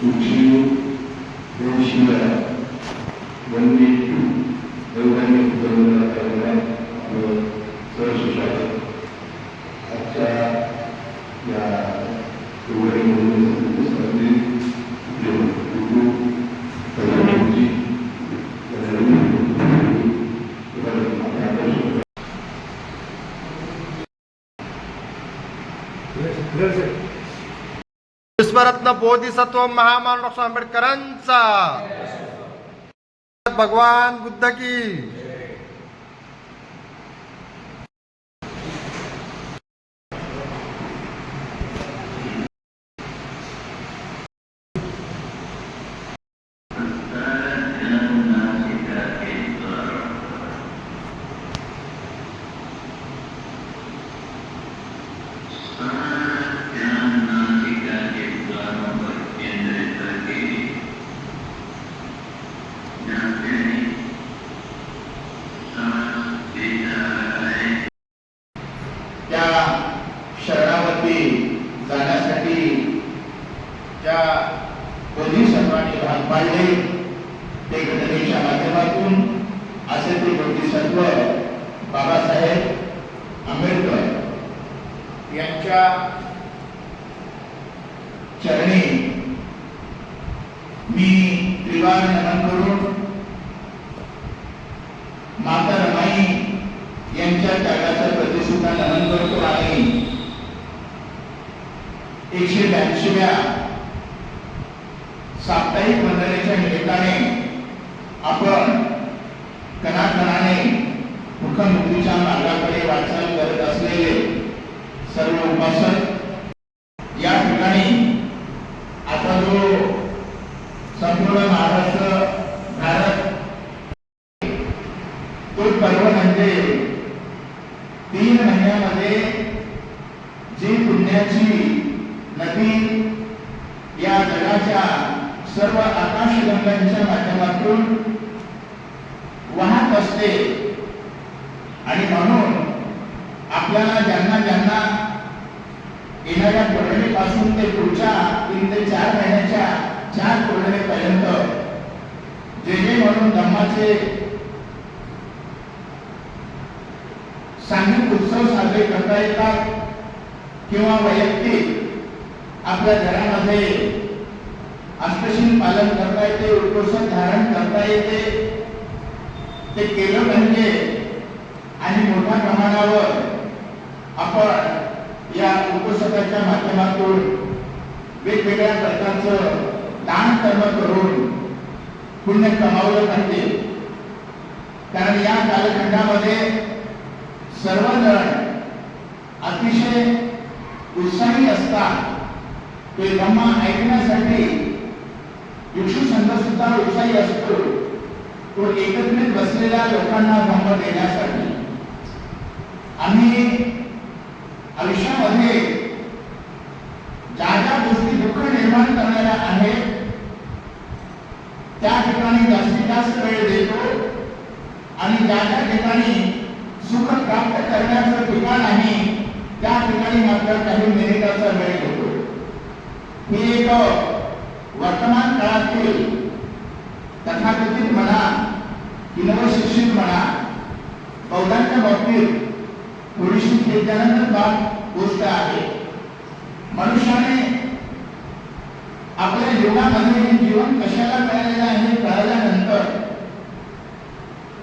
तुझी देवशिला विश्वरत्न बोधिसत्व महामान डॉक्टर आंबेडकरांचा भगवान बुद्ध की त्या शरणावरती जाण्यासाठी ज्या बोधिसत्वाने भाग पाडले ते घटनेच्या माध्यमातून असे ते बाबासाहेब आंबेडकर यांच्या चरणी मी त्रिवार नमन करून माता रमाई यांच्या त्यागाच्या प्रति सुद्धा नमन करतो आणि एकशे ब्याऐंशीव्या साप्ताहिक मंडळीच्या निमित्ताने आपण मुखमुक्तीच्या मार्गाकडे वाटचाल करत असलेले सर्व उपासक या ठिकाणी आता जो संपूर्ण महाराष्ट्र भारत तो पर्व म्हणजे तीन महिन्यामध्ये जी पुण्याची नदी या जगाच्या सर्व आकाशगंगांच्या माध्यमातून वाहत असते आणि म्हणून आपल्याला ज्यांना ज्यांना येणाऱ्या पौर्णिमेपासून ते पुढच्या तीन ते चार महिन्याच्या चार पौर्णिमेपर्यंत जे जे म्हणून धम्माचे सांघिक उत्सव साजरे करता येतात किंवा वैयक्तिक आपल्या घरामध्ये अष्टशील पालन करता येते उपोषण धारण करता येते ते केलं म्हणजे आणि मोठ्या प्रमाणावर आपण या उपसकाच्या माध्यमातून वेगवेगळ्या प्रकारचं दान कर्म करून पुण्य कमावलं पाहिजे. कारण या कालखंडामध्ये सर्वजण अतिशय उत्साही असतात. ते ब्रह्मा ऐकण्यासाठी भिक्षू संघ सुद्धा उत्साही असतो. तो एकत्रित बसलेल्या लोकांना धम्म देण्यासाठी. आम्ही आयुष्यामध्ये ज्या ज्या गोष्टी दुःख निर्माण करणाऱ्या आहेत त्या ठिकाणी जास्तीत जास्त वेळ देतो आणि ज्या ज्या ठिकाणी सुख प्राप्त करण्याचं ठिकाण आहे त्या ठिकाणी मात्र काही मिनिटाचा वेळ घेतो ही एक वर्तमान काळातील तथाकथित म्हणा की नवशिक्षित म्हणा बौद्धांच्या बाबतीत थोडीशी खेदजनक बाब गोष्ट आहे. मनुष्याने आपल्या जीवनामध्ये जीवन कशाला मिळालेलं आहे कळल्यानंतर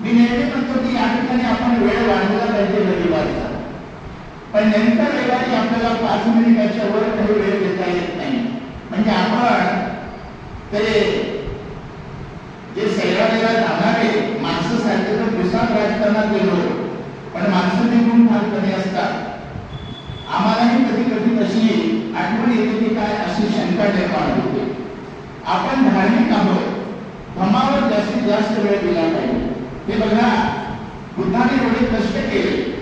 मी नेहमी म्हणतो की या ठिकाणी आपण वेळ वाढवला पाहिजे रविवारचा. पण नेमकं रविवारी आपल्याला पाच मिनिटाच्या वर काही वेळ देता येत नाही. म्हणजे आपण ते जे सैराटेला जाणारे माणसं सारखे तर दुसऱ्या राजकारणात गेलो. पण माणसं निघून कमी असतात. आम्हालाही कधी कधी तशी आठवण येते की काय अशी शंका निर्माण होते. आपण धार्मिक आहोत. धमावर जास्तीत जास्त वेळ दिला पाहिजे. हे बघा बुद्धाने एवढे कष्ट केले.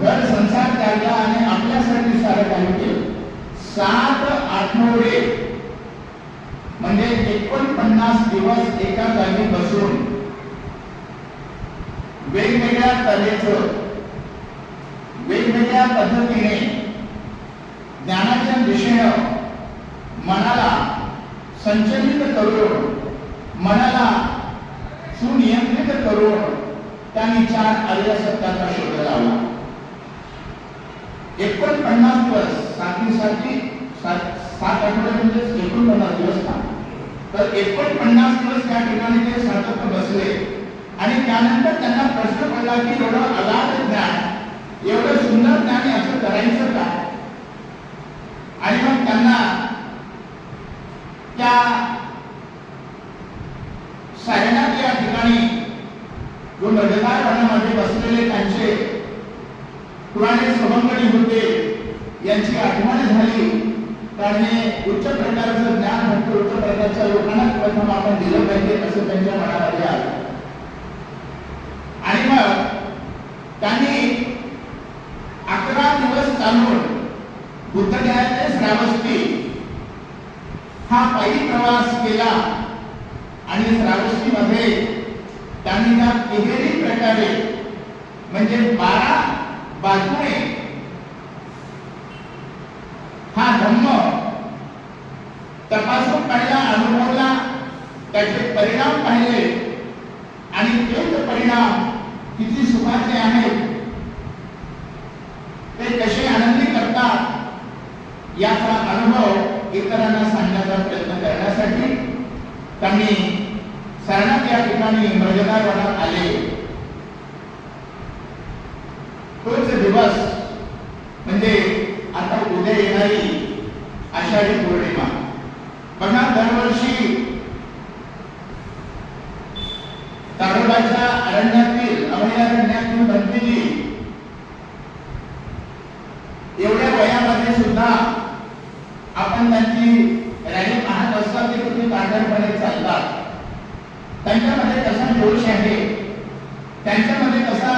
घर संसार त्यागला आणि आपल्यासाठी सारं काही केलं. सात आठवडे म्हणजे एकोणपन्नास दिवस एका जागी बसून वेगवेगळ्या तऱ्हेचं वेगवेगळ्या पद्धतीने ज्ञानाच्या दिशेनं मनाला संचलित करून मनाला सुनियंत्रित करून त्यांनी चार आर्य सत्याचा शोध लावला. एकोणपन्नास दिवस साथीसाठी सात सात आठवडे म्हणजे एकोणपन्नास दिवस ना तर एकोणपन्नास दिवस त्या ठिकाणी ते सातत्य बसले आणि त्यानंतर त्यांना प्रश्न पडला की एवढं अगाध ज्ञान सुंदर ज्ञान असं करायचं का? आणि मग त्यांना त्या सायनात या ठिकाणी जो नजदार वनामध्ये बसलेले त्यांचे पुराणे सवंगणी होते यांची आठवण झाली. त्याने उच्च प्रकारचं ज्ञान म्हणजे उच्च प्रकारच्या लोकांना प्रथम आपण दिलं पाहिजे असं त्यांच्या मनामध्ये आलं आणि मग त्यांनी अकरा दिवस चालून बुद्धगया श्रावस्ती. हा पहिली प्रवास केला. आणि श्रावस्तीमध्ये त्यांनी त्या तिहेरी प्रकारे म्हणजे बारा बाजूने हा धम्म तपासून पाहिला अनुभवला. त्याचे परिणाम पाहिले. आणि तेच परिणाम किती सुखाचे आहेत ते कसे आनंदी करतात याचा अनुभव इतरांना सांगण्याचा प्रयत्न करण्यासाठी त्यांनी शरणात या ठिकाणी मर्यादार आले तोच दिवस म्हणजे आता उद्या येणारी आषाढी पौर्णिमा बघा दरवर्षी ताडोबाच्या अरण्यातील अभयारण्यातील भंतीजी एवढ्या वयामध्ये सुद्धा आपण त्यांची रॅली पाहत असतात ते किती तांडरपणे चालतात त्यांच्यामध्ये कसा जोश आहे त्यांच्यामध्ये कसा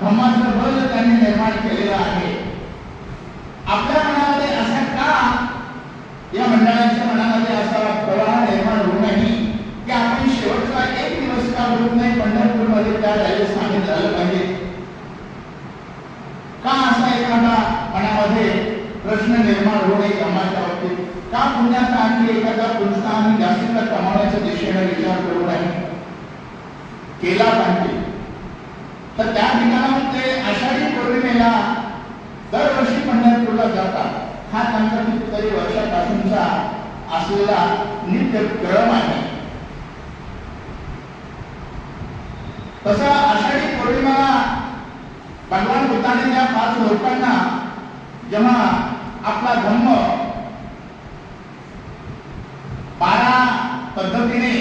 धम्माचं बल त्यांनी निर्माण केलेलं आहे आपल्या मनामध्ये असा का या मंडळाच्या मनामध्ये असा प्रवाह निर्माण होऊ नये की आपण शेवटचा एक दिवस का होत नाही पंढरपूरमध्ये त्या रॅली सामील झालं पाहिजे का असा एखादा मनामध्ये प्रश्न निर्माण होऊ नये कामाच्या बाबतीत का पुण्याचा आणखी एखादा प्रोत्साहन जास्तीचा कमावण्याच्या दिशेने विचार करू नये केला पाहिजे. तर त्या ठिकाणामध्ये आषाढी पौर्णिमेला दरवर्षी पंढरपूरला जातात. हा त्यांचा कितीतरी वर्षापासूनचा असलेला नित्य क्रम आहे. तसा आषाढी पौर्णिमेला भगवान बुद्धाने त्या पाच लोकांना जेव्हा आपला धम्म बारा पद्धतीने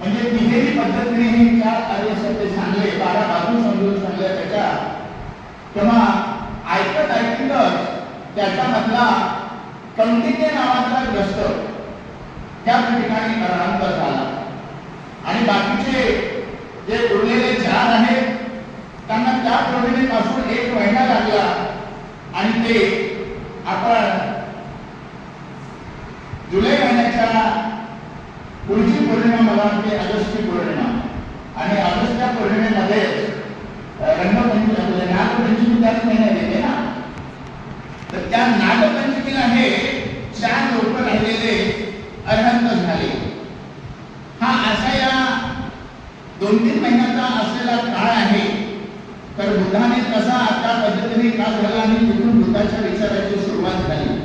म्हणजे तिहेरी पद्धतीने हे चार कार्य सत्य सांगले बारा बाजू समजून सांगले त्याच्या तेव्हा ऐकत ऐकतच त्याच्यामधला कंटिन्य नावाचा ग्रस्त त्या ठिकाणी मरणांत झाला आणि बाकीचे जे उरलेले चार आहेत त्यांना त्या पौर्णिमेपासून एक महिना लागला. आणि ते आपण जुलै महिन्याच्या पुढची पौर्णिमा मला वाटते ऑगस्टची पौर्णिमा. आणि ऑगस्टच्या पौर्णिमेमध्ये रंगपंचमी आपल्या नागपंचमी त्याच महिन्यात येते ना? तर त्या नागपंचमीला हे चार लोक राहिलेले अरहंत झाले हा असा या दोन तीन महिन्याचा असलेला काळ आहे तर बुद्धाने कसा त्या पद्धतीने का झाला आणि तिथून बुद्धाच्या विचाराची सुरुवात झाली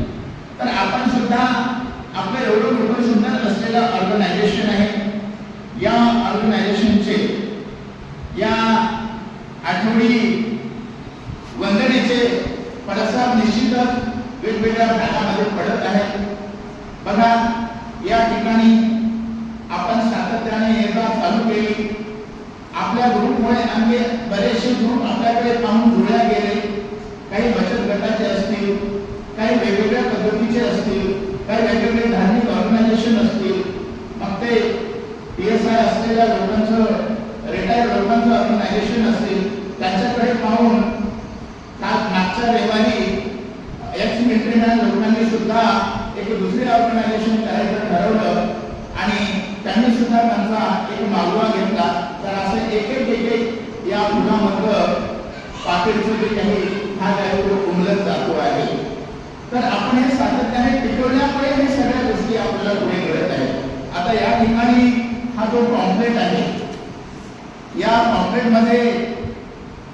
तर आपण सुद्धा आपलं एवढं मोठं सुंदर असलेलं ऑर्गनायझेशन आहे. या ऑर्गनायझेशनचे या आठवडी वंदनेचे पडसाद निश्चितच वेगवेगळ्या भागामध्ये पडत आहेत बघा या ठिकाणी आपण सातत्याने येता चालू केली. आपल्या ग्रुपमुळे आम्ही बरेचसे ग्रुप आपल्याकडे पाहून जुळल्या गेले. काही बचत गटाचे असतील काही वेगवेगळ्या पद्धतीचे असतील. काही वेगवेगळे धार्मिक ऑर्गनायझेशन असतील मग ते पी एस आय असलेल्या लोकांचं रिटायर्ड लोकांचं ऑर्गनायझेशन असेल त्यांच्याकडे पाहून मागच्या रविवारी एक्स मिलिटरीमॅन लोकांनी सुद्धा एक दुसरे ऑर्गनायझेशन करायचं ठरवलं आणि त्यांनी सुद्धा त्यांचा एक मागोवा घेतला. तर असं एक एक एक एक या मुलामधलं पातळीचं जे काही हा काही उमलत जातो आहे. तर आपण हे सातत्याने टिकत हे आता या ठिकाणी हा जो पॉम्पलेट आहे या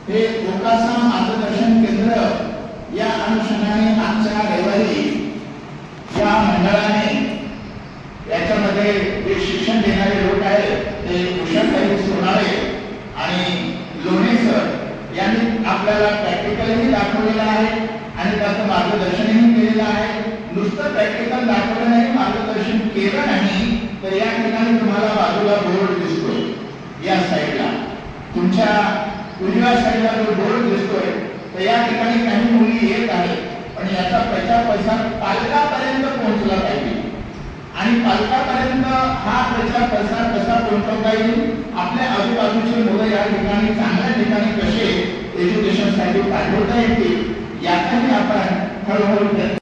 हे गोकासा मार्गदर्शन केंद्र या अनुषंगाने आमच्या रविवारी या मंडळाने याच्यामध्ये जे शिक्षण देणारे लोक आहेत ते उषाताई सोनाळे आणि लोणे सर यांनी आपल्याला प्रॅक्टिकलही दाखवलेलं आहे आणि त्याचं मार्गदर्शनही केलेलं आहे. नुसतं प्रॅक्टिकल दाखवलं नाही मार्गदर्शन केलं नाही तर या ठिकाणी तुम्हाला बाजूला बोर्ड दिसतोय. या साईड तुमच्या उजव्या साईडला जो बोर्ड दिसतोय तर या ठिकाणी काही मुली येत आहेत. पण याचा प्रचार प्रसार पालकापर्यंत पोहोचला पाहिजे. आणि पालकापर्यंत हा प्रचार प्रसार कसा पोहोचवता येईल? आपल्या आजूबाजूची मुलं या ठिकाणी चांगल्या ठिकाणी कसे एज्युकेशनसाठी पाठवता येतील याचाही आपण हळूहळू प्रयत्न